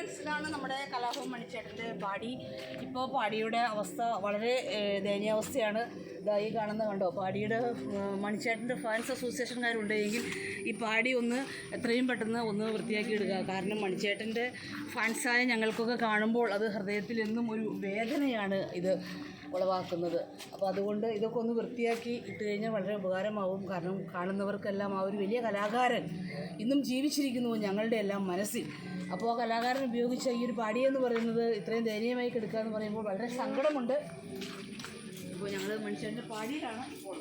ഫ്രാൻസിലാണ് നമ്മുടെ കലാഭവൻ മണിച്ചേട്ടന്റെ പാടി. ഇപ്പോൾ പാടിയുടെ അവസ്ഥ വളരെ ദയനീയ ദയനീയാവസ്ഥയാണ് ഇതായി കാണുന്ന കണ്ടോ പാടിയുടെ മണിച്ചേട്ടന്റെ ഫാൻസ് അസോസിയേഷൻകാരുണ്ടെങ്കിൽ ഈ പാടി ഒന്ന് എത്രയും പെട്ടെന്ന് ഒന്ന് വൃത്തിയാക്കി എടുക്കുക കാരണം മണിച്ചേട്ടന്റെ ഫാൻസായ ഞങ്ങൾക്കൊക്കെ കാണുമ്പോൾ അത് ഹൃദയത്തിൽ എന്നും ഒരു വേദനയാണ് ഇത്. ഉളവാക്കുന്നത്. അപ്പോൾ അതുകൊണ്ട് ഇതൊക്കെ ഒന്ന് വൃത്തിയാക്കി ഇട്ട് കഴിഞ്ഞാൽ വളരെ ഉപകാരമാവും. കാരണം കാണുന്നവർക്കെല്ലാം ആ ഒരു വലിയ കലാകാരൻ ഇന്നും ജീവിച്ചിരിക്കുന്നു ഞങ്ങളുടെ എല്ലാം മനസ്സിൽ. അപ്പോൾ ആ കലാകാരൻ ഉപയോഗിച്ച ഈ ഒരു പാടി എന്ന് പറയുന്നത് ഇത്രയും ദയനീയമായി കിടക്കുക എന്ന് പറയുമ്പോൾ വളരെ സങ്കടമുണ്ട്. ഇപ്പോൾ ഞങ്ങൾ മനുഷ്യന്റെ പാടിയിലാണ് ഇപ്പോൾ.